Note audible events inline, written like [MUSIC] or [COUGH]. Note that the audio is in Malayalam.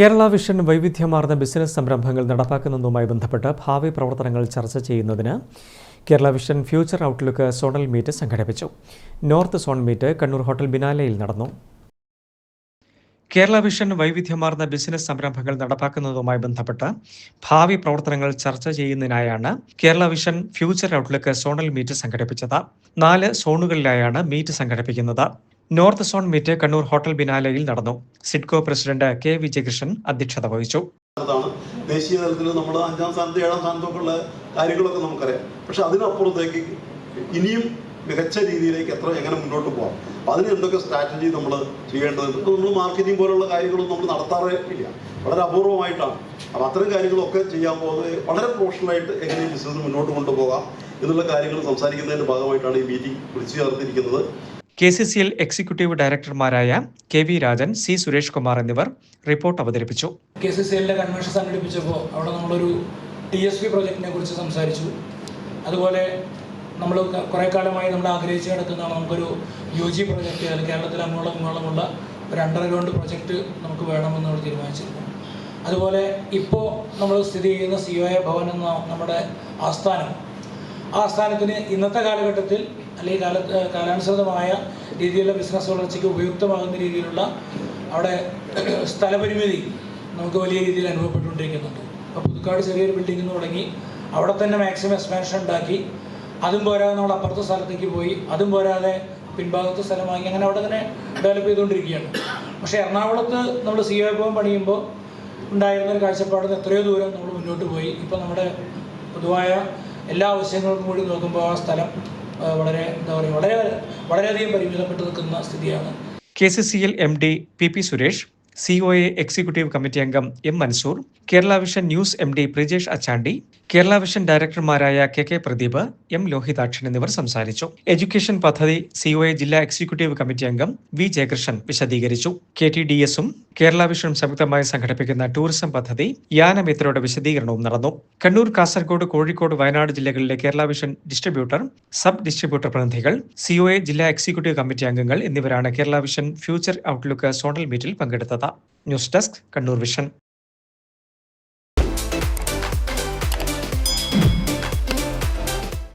കേരള വിഷൻ വൈവിധ്യമാർന്ന ബിസിനസ് സംരംഭങ്ങൾ നടപ്പാക്കുന്നതുമായി ബന്ധപ്പെട്ട് ഭാവി പ്രവർത്തനങ്ങൾ ചർച്ച ചെയ്യുന്നതിന് Kerala vision future outlook zonal meet സംഘടിപ്പിച്ചു. North zone meet Kannur hotel ബിനാലയിൽ നടന്നു. കേരള വിഷൻ വൈവിധ്യമാർന്ന ബിസിനസ് സംരംഭങ്ങൾ നടപ്പാക്കുന്നതുമായി ബന്ധപ്പെട്ട് ഭാവി പ്രവർത്തനങ്ങൾ ചർച്ച ചെയ്യുന്നതിനായാണ് Kerala vision future outlook zonal meet സംഘടിപ്പിച്ചത്. നാല് സോണുകളിലായാണ് മീറ്റ് സംഘടിപ്പിക്കുന്നത്. North zone meet Kannur hotel ബിനാലയിൽ നടന്നു. സിഡ്കോ പ്രസിഡന്റ് കെ വിജയകൃഷ്ണൻ അധ്യക്ഷത വഹിച്ചു. ദേശീയ തലത്തിൽ നമ്മൾ അഞ്ചാം സ്ഥാനത്ത് ഏഴാം സ്ഥാനത്തൊക്കെ ഉള്ള കാര്യങ്ങളൊക്കെ നമുക്കറിയാം. പക്ഷെ അതിനപ്പുറത്തേക്ക് ഇനിയും മികച്ച രീതിയിലേക്ക് എത്ര എങ്ങനെ മുന്നോട്ട് പോകാം അതിന് എന്തൊക്കെ സ്ട്രാറ്റജി നമ്മൾ ചെയ്യേണ്ടതുണ്ട് നമ്മൾ മാർക്കറ്റിംഗ് പോലുള്ള കാര്യങ്ങളൊന്നും നമ്മൾ നടത്താറേ ഇല്ല. വളരെ അപൂർവമായിട്ടാണ്. അപ്പൊ അത്തരം കാര്യങ്ങളൊക്കെ ചെയ്യാൻ പോകുന്നത് വളരെ പ്രൊഫഷണലായിട്ട് എങ്ങനെ ബിസിനസ് മുന്നോട്ട് കൊണ്ടുപോകാം എന്നുള്ള കാര്യങ്ങൾ സംസാരിക്കുന്നതിന്റെ ഭാഗമായിട്ടാണ് ഈ മീറ്റിംഗ് വിളിച്ചു ചേർത്തിരിക്കുന്നത്. K C C L executive ഡയറക്ടർമാരായ K V Rajan C Suresh Kumar എന്നിവർ റിപ്പോർട്ട് അവതരിപ്പിച്ചു. കെ സി സി എല്ലിന്റെ കൺവെൻഷൻ സംഘടിപ്പിച്ചപ്പോൾ അവിടെ നമ്മളൊരു ടി എസ് പി പ്രൊജക്റ്റിനെ കുറിച്ച് സംസാരിച്ചു. അതുപോലെ നമ്മൾ കുറേ കാലമായി നമ്മൾ ആഗ്രഹിച്ച് കിടക്കുന്നതാണ് നമുക്കൊരു യു ജി പ്രൊജക്റ്റ് അല്ലെങ്കിൽ കേരളത്തിൽ അങ്ങോളം ഇങ്ങോളമുള്ള ഒരു അണ്ടർഗ്രൗണ്ട് പ്രൊജക്റ്റ് നമുക്ക് വേണമെന്ന് നമ്മൾ തീരുമാനിച്ചിരുന്നു. അതുപോലെ ഇപ്പോൾ നമ്മൾ സ്ഥിതി ചെയ്യുന്ന സി ഒ എ ഭവൻ എന്ന നമ്മുടെ ആസ്ഥാനം. ആ ആസ്ഥാനത്തിന് ഇന്നത്തെ കാലഘട്ടത്തിൽ അല്ലെങ്കിൽ കാല കാലാനുസൃതമായ രീതിയിലുള്ള ബിസിനസ് വളർച്ചയ്ക്ക് ഉപയുക്തമാകുന്ന രീതിയിലുള്ള അവിടെ [CLEARS THROAT] സ്ഥലപരിമിതി നമുക്ക് വലിയ രീതിയിൽ അനുഭവപ്പെട്ടുകൊണ്ടിരിക്കുന്നുണ്ട്. അപ്പോൾ പുതുക്കാട് ചെറിയൊരു ബിൽഡിംഗിൽ നിന്ന് തുടങ്ങി അവിടെ തന്നെ മാക്സിമം എക്സ്പാൻഷൻ ഉണ്ടാക്കി അതും പോരാതെ നമ്മൾ അപ്പുറത്തെ സ്ഥലത്തേക്ക് പോയി അതും പോരാതെ പിൻഭാഗത്തെ സ്ഥലം വാങ്ങി അങ്ങനെ അവിടെ തന്നെ ഡെവലപ്പ് ചെയ്തുകൊണ്ടിരിക്കുകയാണ്. പക്ഷേ എറണാകുളത്ത് നമ്മൾ സി ഒ ഭവൻ പണിയുമ്പോൾ ഉണ്ടായിരുന്ന ഒരു കാഴ്ചപ്പാടിന് എത്രയോ ദൂരം നമ്മൾ മുന്നോട്ട് പോയി. ഇപ്പോൾ നമ്മുടെ പൊതുവായ എല്ലാ ആവശ്യങ്ങൾക്കും കൂടി നോക്കുമ്പോൾ ആ സ്ഥലം വളരെ എന്താ പറയുക വളരെ വളരെയധികം പരിമിതപ്പെട്ട് നിൽക്കുന്ന സ്ഥിതിയാണ്. K C C L M D P P Suresh C O A executive committee അംഗം M Mansoor Kerala vision news M D Prijesh Achandi Kerala vision ഡയറക്ടർമാരായ K K Pradeep M Lohithakshan എന്നിവർ സംസാരിച്ചു. എഡ്യൂക്കേഷൻ പദ്ധതി സി ഒ എ ജില്ലാ എക്സിക്യൂട്ടീവ് കമ്മിറ്റി അംഗം വി ജയകൃഷ്ണൻ വിശദീകരിച്ചു. കെ ടി ഡി എസും കേരള വിഷൻ സംയുക്തമായി സംഘടിപ്പിക്കുന്ന ടൂറിസം പദ്ധതി യാനമിത്രയുടെ വിശദീകരണവും നടന്നു. കണ്ണൂർ കാസർഗോഡ് കോഴിക്കോട് വയനാട് ജില്ലകളിലെ Kerala vision distributor sub distributor പ്രതിനിധികൾ സിഒഎ ജില്ലാ എക്സിക്യൂട്ടീവ് കമ്മിറ്റി അംഗങ്ങൾ എന്നിവരാണ് Kerala vision future outlook zonal മീറ്റിൽ പങ്കെടുത്തത്. News desk Kannur vision.